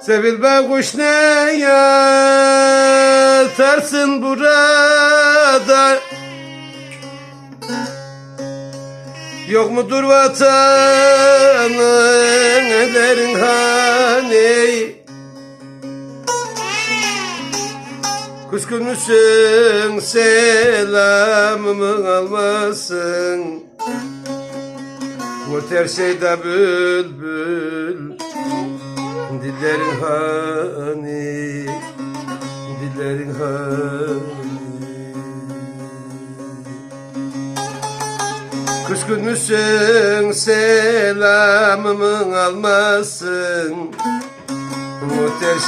Sevilme kuş ne yatarsın burada? Yok mudur vatanın ederin hani? Kuşkun musun selamımı almasın? Vurt her şeyde bülbül Dillerin hani Dillerin hani. Kuşkun musun selamımı almasın.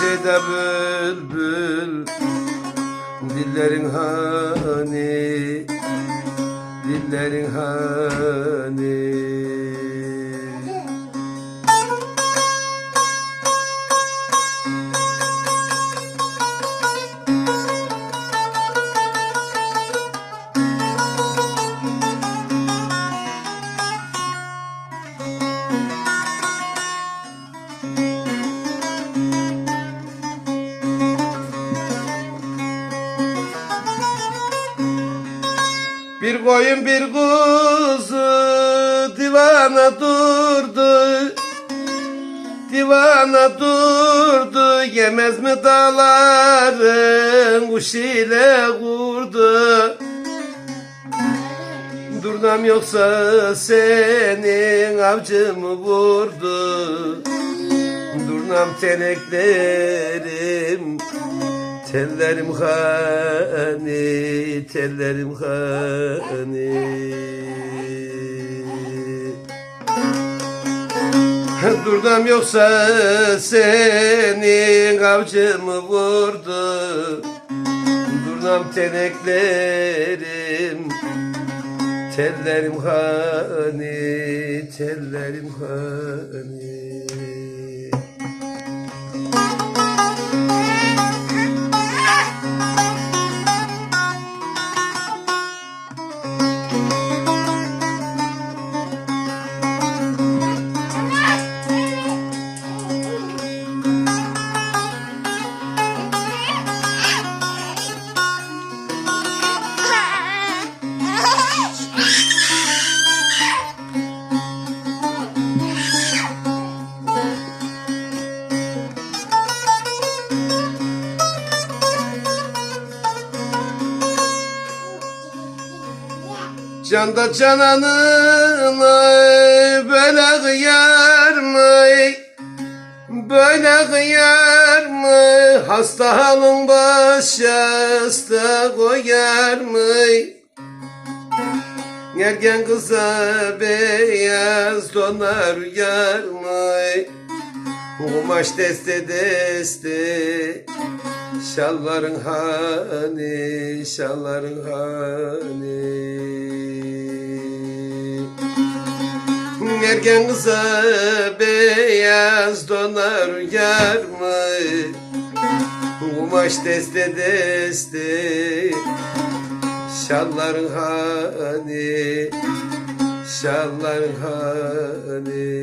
Şeyde bülbül Dillerin hani Dillerin hani Bir koyun bir kuzu divana durdu. Divana durdu yemez mi dağların kuş ile kurdu? Durnam yoksa senin avcı mı vurdu. Durnam teneklerim Tellerim hani, tellerim hani. Durdam yoksa senin avcımı vurdu. Durnam teneklerim Tellerim hani, tellerim hani Canda cananına böyle kıyar mı? Böyle kıyar mı? Hasta halın başasta koyar mı? Ergen kıza beyaz donar uyar mı? Kumaş deste deste Şalların hani, şalların hani Ergen kıza beyaz donar uyar mı? Kumaş deste deste Şalların hani, şalların hani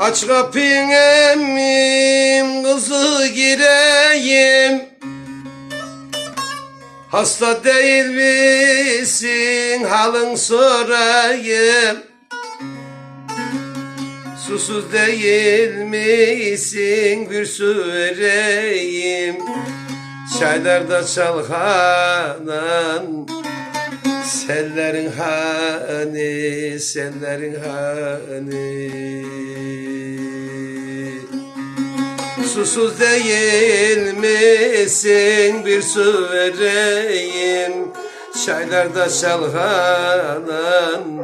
Aç kapıyı emmim kızı gireyim. Hasta değil misin halın sorayım. Susuz değil misin bir su vereyim. Çaylarda çalkanan Sellerin hani, sellerin hani. Susuz değil misin? Bir su vereyim. Çaylarda çalkalan